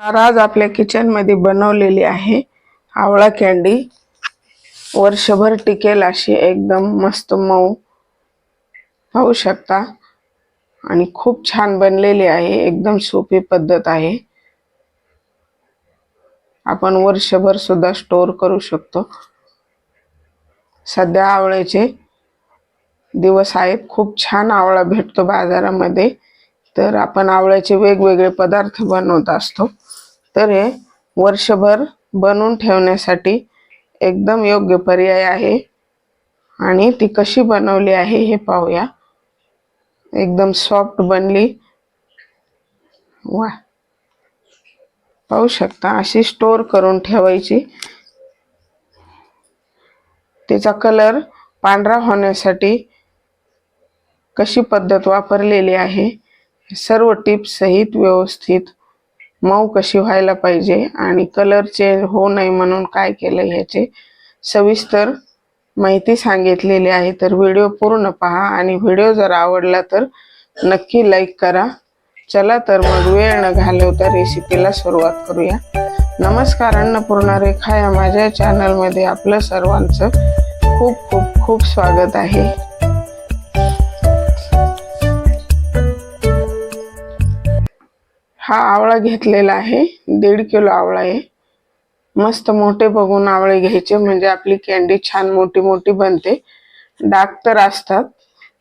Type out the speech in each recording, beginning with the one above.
Car आज आपल्या किचनमध्ये बनवलेली आहे आवळा कॅन्डी वर्षभर टिकेल अशी एकदम मस्त मऊ. पाहू शकता. आणि खूप छान बनलेली आहे. एकदम सोपी पद्धत आहे. आपण वर्षभर सुद्धा स्टोर करू शकतो. सध्या आवळ्याचे दिवस आहेत. खूप छान आवळा भेटतो बाजारामध्ये. तर आपण आवळ्याचे वेगवेगळे पदार्थ बनवत असतो. तर हे वर्षभर बनवून ठेवण्यासाठी एकदम योग्य पर्याय आहे. आणि ती कशी बनवली आहे हे पाहूया. एकदम सॉफ्ट बनली. वा. पाहू शकता अशी स्टोर करून ठेवायची. तिचा कलर पांढरा होण्यासाठी कशी पद्धत वापरलेली आहे सर्व टिप्स सहित व्यवस्थित मऊ कशी व्हायला पाहिजे आणि कलर चेंज होऊ नये म्हणून काय केलं ह्याचे सविस्तर माहिती सांगितलेली आहे. तर व्हिडिओ पूर्ण पहा आणि व्हिडिओ जर आवडला तर नक्की लाईक करा. चला तर मग वेळ न घालवता रेसिपीला सुरुवात करूया. नमस्कार अन्नपूर्णा रेखा या माझ्या चॅनलमध्ये आपलं सर्वांचं खूप खूप खूप स्वागत आहे. हा आवळा घेतलेला आहे. दीड किलो आवळा आहे. मस्त मोठे बघून आवळे घ्यायचे. म्हणजे आपली कॅन्डी छान मोठी मोठी बनते. डाग तर असतात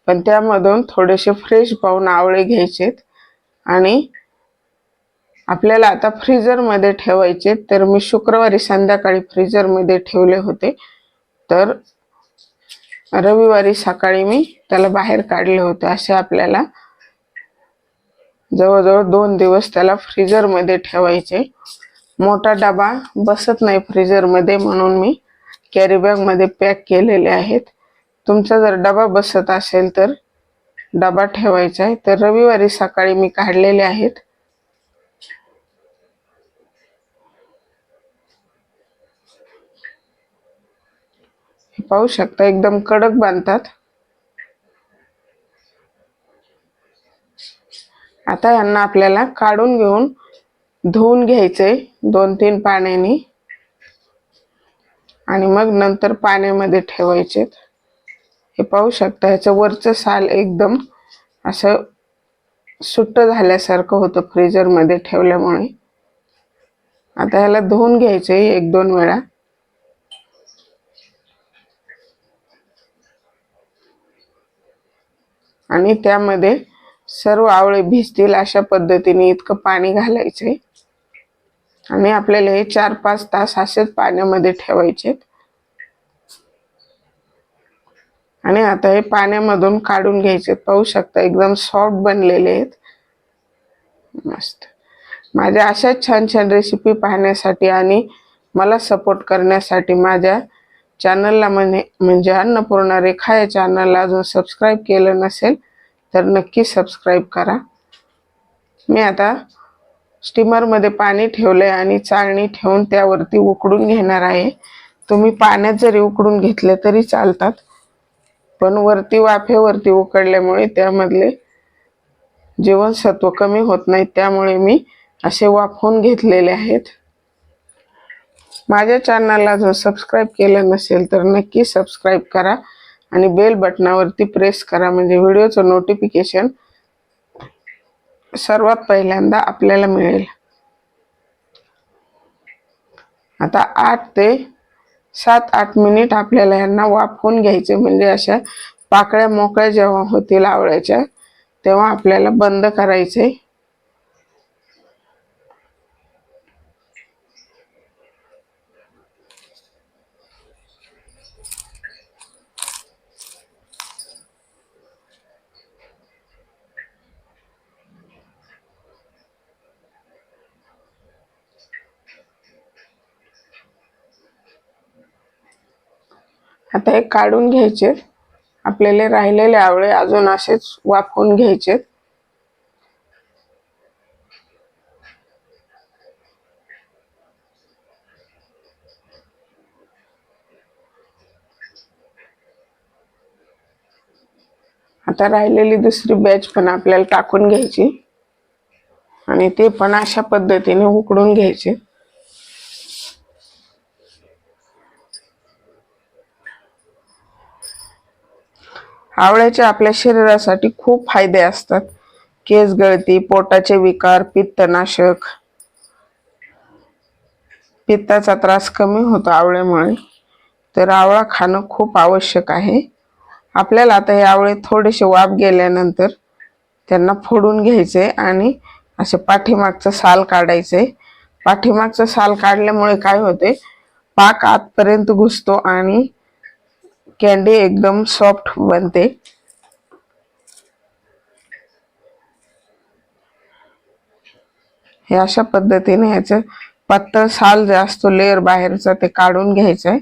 पण त्यामधून थोडेसे फ्रेश पाहून आवळे घ्यायचेत. आणि आपल्याला आता फ्रीजरमध्ये ठेवायचे तर मी शुक्रवारी संध्याकाळी फ्रीजरमध्ये ठेवले होते. तर रविवारी सकाळी मी त्याला बाहेर काढले होते. असे आपल्याला जवळजवळ दोन दिवस त्याला फ्रीजरमध्ये ठेवायचे. मोठा डबा बसत नाही फ्रीजरमध्ये म्हणून मी कॅरी बॅगमध्ये पॅक केलेले आहेत. तुमचा जर डबा बसत असेल तर डबा ठेवायचा आहे. तर रविवारी सकाळी मी काढलेले आहेत. पाहू शकता एकदम कडक बांधतात. आता यांना आपल्याला काढून घेऊन धुवून घ्यायचे दोन तीन पाण्याने. आणि मग नंतर पाण्यामध्ये ठेवायचे हे पाहू शकता ह्याचं वरचं साल एकदम असं सुट्ट झाल्यासारखं होतं फ्रीजरमध्ये ठेवल्यामुळे. आता ह्याला धुवून घ्यायचे एक दोन वेळा. आणि त्यामध्ये सर्व आवळे भिजतील अशा पद्धतीने इतकं पाणी घालायचंय. आणि आपल्याला हे चार पाच तास असेच पाण्यामध्ये ठेवायचे आणि आता हे पाण्यामधून काढून घ्यायचे पाहू शकता एकदम सॉफ्ट बनलेले आहेत. मस्त. माझ्या अशाच छान छान रेसिपी पाहण्यासाठी आणि मला सपोर्ट करण्यासाठी माझ्या चॅनलला म्हणे म्हणजे अन्नपूर्णा रेखा या चॅनलला अजून सबस्क्राईब केलं नसेल तर नक्की सबस्क्राईब करा. मी आता स्टीमरमध्ये पाणी ठेवलं आहे आणि चाळणी ठेवून त्यावरती उकडून घेणार आहे. तुम्ही पाण्यात जरी उकडून घेतले तरी चालतात. पण वरती वाफेवरती उकडल्यामुळे त्यामधले जीवनसत्व कमी होत नाही. त्यामुळे मी असे वाफवून घेतलेले आहेत. माझ्या चॅनलला जर सबस्क्राईब केलं नसेल तर नक्की सबस्क्राईब करा. आणि बेल बटनावरती प्रेस करा. म्हणजे व्हिडिओचं नोटिफिकेशन सर्वात पहिल्यांदा आपल्याला मिळेल. आता आठ ते सात आठ मिनिट आपल्याला यांना वाफवून घ्यायचे. म्हणजे अशा पाकळ्या मोकळ्या जेव्हा होतील आवळ्याच्या तेव्हा आपल्याला बंद करायचे. आता हे काढून घ्यायचे. आपल्याला राहिलेले आवळे अजून असेच वाफवून घ्यायचे. आता राहिलेली दुसरी बॅच पण आपल्याला टाकून घ्यायची. आणि ते पण अशा पद्धतीने उकडून घ्यायचे. आवळ्याचे आपल्या शरीरासाठी खूप फायदे असतात. केस गळती पोटाचे विकार पित्तनाशक. पित्ताचा त्रास कमी होतो आवळ्यामुळे. तर आवळा खाणं खूप आवश्यक आहे. आपल्याला आता हे आवळे थोडेसे वाफ गेल्यानंतर त्यांना फोडून घ्यायचे आणि असे पाठीमागचं साल काढायचे. पाठीमागचं साल काढल्यामुळे काय होते? पाक आतपर्यंत घुसतो आणि कॅन्डी एकदम सॉफ्ट बनते. हे अशा पद्धतीने ह्याचं पातळ साल जे असतो लेअर बाहेरचा ते काढून घ्यायचं आहे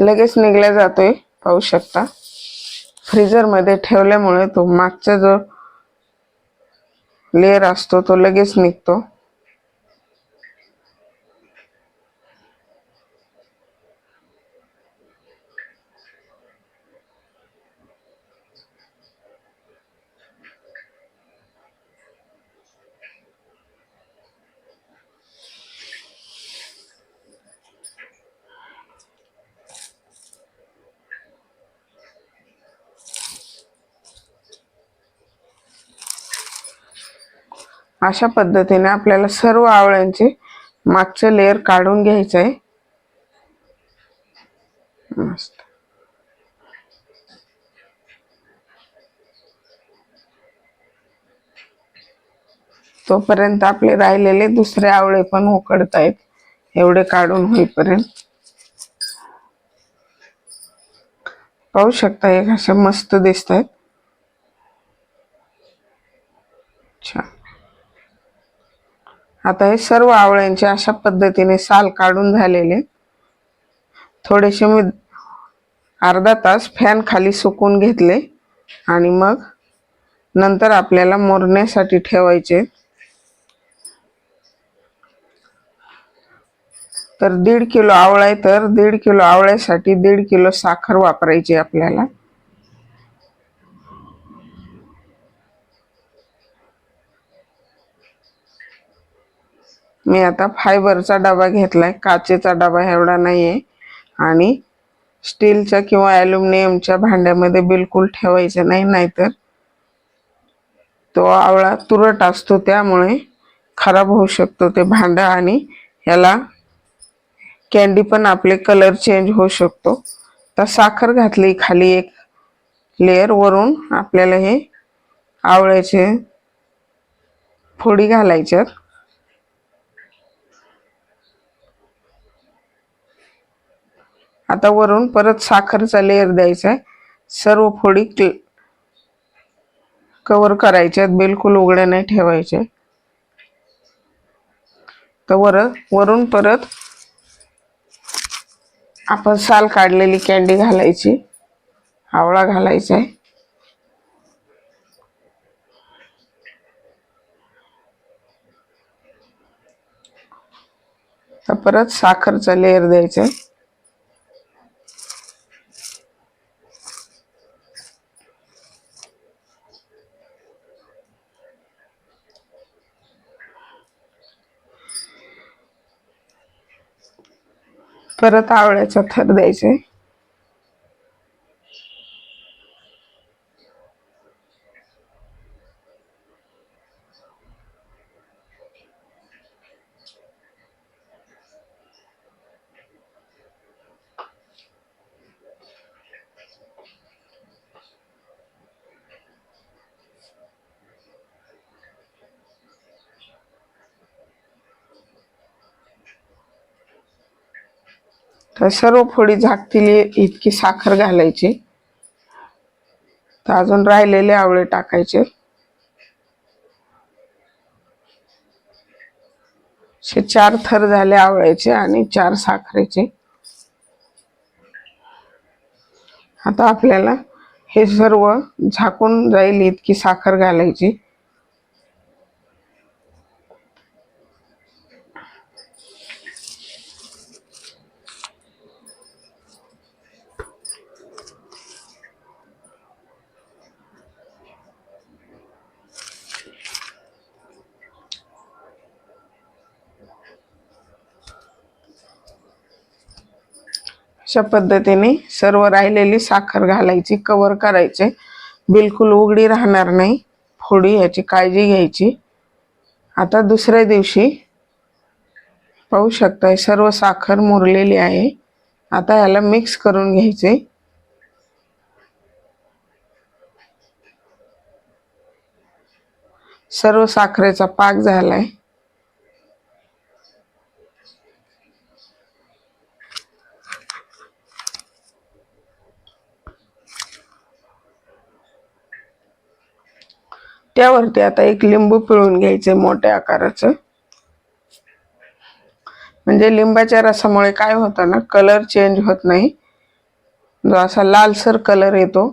लगेच निघल्या जातोय पाहू शकता. फ्रीजरमध्ये ठेवल्यामुळे तो मागचा जो लेअर असतो तो लगेच निघतो. अशा पद्धतीने आपल्याला सर्व आवळ्यांचे मागचे लेअर काढून घ्यायचं आहे मस्त. तोपर्यंत आपले राहिलेले दुसरे आवळे पण उकडतायत. एवढे काढून होईपर्यंत. पाहू शकता एक असे मस्त दिसत आहेत छान. आता हे सर्व आवळ्यांचे अशा पद्धतीने साल काढून झालेले. थोडेसे मी अर्धा तास फॅन खाली सुकून घेतले आणि मग नंतर आपल्याला मोरण्यासाठी ठेवायचे. तर दीड किलो आवळा आहे तर दीड किलो आवळ्यासाठी दीड किलो साखर वापरायची आपल्याला. मी आता फायबरचा डबा घेतलाय काचेचा डबा एवढा नाहीये. आणि स्टीलच्या किंवा ॲल्युमिनियमच्या भांड्यामध्ये बिलकुल ठेवायचं नाही नाहीतर तो आवळा तुरट असतो त्यामुळे खराब होऊ शकतो ते भांडं आणि याला कॅन्डी पण आपले कलर चेंज होऊ शकतो. तर साखर घातली खाली एक लेअर वरून आपल्याला हे आवळ्याचे फोडी घालायच्यात. आता वरून परत साखरचा लेअर द्यायचा आहे. सर्व फोडी कवर करायच्यात बिलकुल उघड्या नाही ठेवायचे. तर वर वरून परत आपण साल काढलेली कॅन्डी घालायची. आवळा घालायचा आहे. तर परत साखरचा लेअर द्यायचा आहे. परत आवळ्याचा थर द्यायचा. आहे तर सर्व फोडी झाकतील इतकी साखर घालायची. तर अजून राहिलेले आवळे टाकायचे. असे चार थर झाले आवळ्याचे आणि चार साखरेचे. आता आपल्याला हे सर्व झाकून जाईल इतकी साखर घालायची. अशा पद्धतीने सर्व राहिलेली साखर घालायची कवर करायचे. बिलकुल उघडी राहणार नाही. फोडी याची काळजी घ्यायची. आता दुसऱ्या दिवशी पाहू शकताय सर्व साखर मुरलेली आहे. आता याला मिक्स करून घ्यायचे. सर्व साखरेचा पाक झालाय. त्यावरती आता एक लिंबू पिळून घ्यायचे मोठ्या आकाराचं. म्हणजे लिंबाच्या रसामुळे काय होतं ना कलर चेंज होत नाही. जो असा लालसर कलर येतो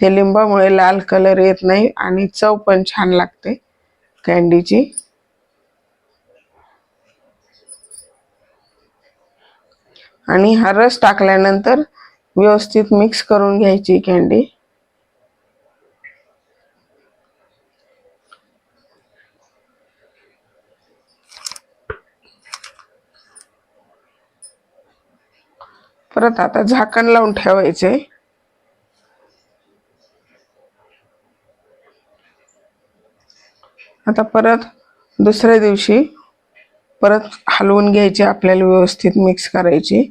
ते लिंबामुळे लाल कलर येत नाही आणि चव पण छान लागते कॅन्डीची आणि हा रस टाकल्यानंतर व्यवस्थित मिक्स करून घ्यायची कॅन्डी परत आता झाकण लावून ठेवायचे. आता परत दुसऱ्या दिवशी परत हलवून घ्यायची आपल्याला व्यवस्थित मिक्स करायची.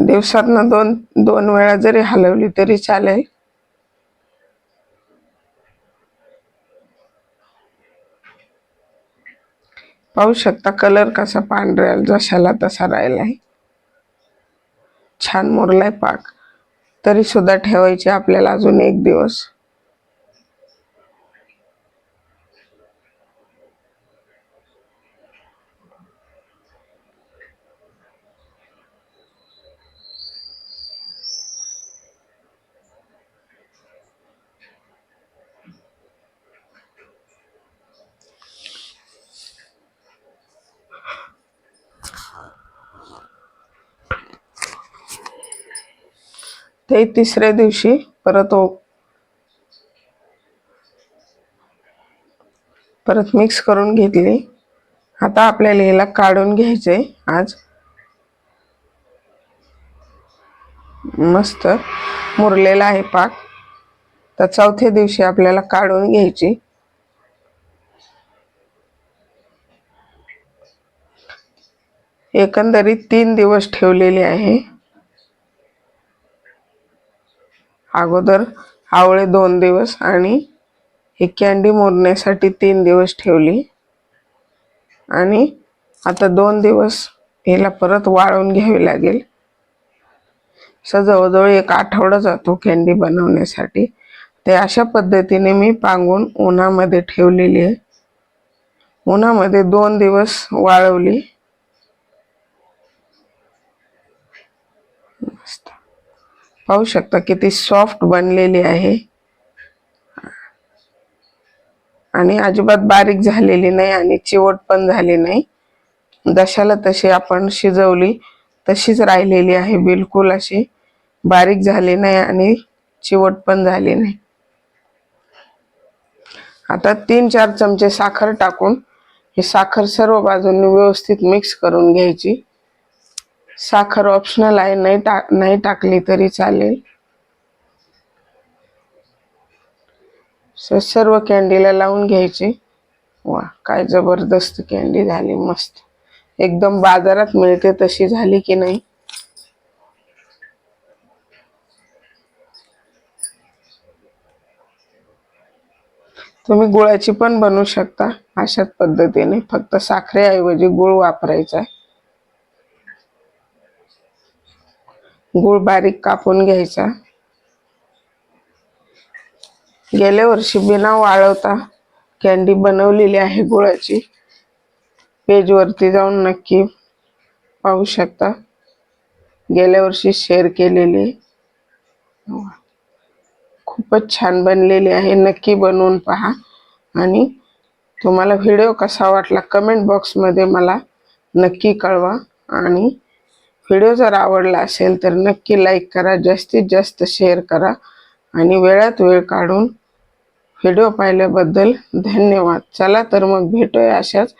दिवसातनं दोन दोन वेळा जरी हलवली तरी चालेल. पाहू शकता कलर कसा पांढऱ्या जशाला तसा राहिलाय. छान मोरलाय पाक. तरी सुद्धा ठेवायचे आपल्याला अजून एक दिवस. ते तिसऱ्या दिवशी परत ओ परत मिक्स करून घेतली. आता आपल्याला याला काढून घ्यायचे आज मस्त मुरलेला आहे पाक. तर चौथ्या दिवशी आपल्याला काढून घ्यायची. एकंदरीत तीन दिवस ठेवलेले आहे. अगोदर आवळे दोन दिवस आणि ही कॅन्डी मोरण्यासाठी तीन दिवस ठेवली. आणि आता दोन दिवस हिला परत वाळवून घ्यावी लागेल. असं जवळजवळ एक आठवडा जातो कॅन्डी बनवण्यासाठी. ते अशा पद्धतीने मी पांगून उन्हामध्ये ठेवलेली आहे. उन्हामध्ये दोन दिवस वाळवली. पाहू शकता किती सॉफ्ट बनलेली आहे. आणि अजिबात बारीक झालेली नाही आणि चिवट पण झाली नाही. जशाला तशी आपण शिजवली तशीच राहिलेली आहे बिलकुल अशी. बारीक झाली नाही आणि चिवट पण झाली नाही. आता तीन चार चमचे साखर टाकून ही साखर सर्व बाजूंनी व्यवस्थित मिक्स करून घ्यायची. साखर ऑप्शनल आहे. नाही टाक नाही टाकली तरी चालेल. सर्व कॅन्डीला लावून घ्यायची. वा काय जबरदस्त कॅन्डी झाली मस्त. एकदम बाजारात मिळते तशी झाली की नाही. तुम्ही गुळाची पण बनवू शकता अशाच पद्धतीने. फक्त साखरेऐवजी गुळ वापरायचा आहे. गुळ बारीक कापून घ्यायचा. गेल्या वर्षी बिना वाळवता कॅन्डी बनवलेली आहे गुळाची. पेजवरती जाऊन नक्की पाहू शकता. गेल्या वर्षी शेअर केलेली. खूपच छान बनलेली आहे. नक्की बनवून पहा. आणि तुम्हाला व्हिडिओ कसा वाटला कमेंट बॉक्समध्ये मला नक्की कळवा. आणि व्हिडिओ जर आवडला असेल तर नक्की लाईक करा जास्तीत जास्त शेअर करा आणि वेळात वेळ काढून व्हिडिओ पाहिल्याबद्दल धन्यवाद. चला तर मग भेटूया अशाच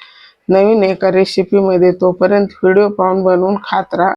नवीन एका रेसिपीमध्ये तोपर्यंत व्हिडिओ पाहून बनवून खात राहा.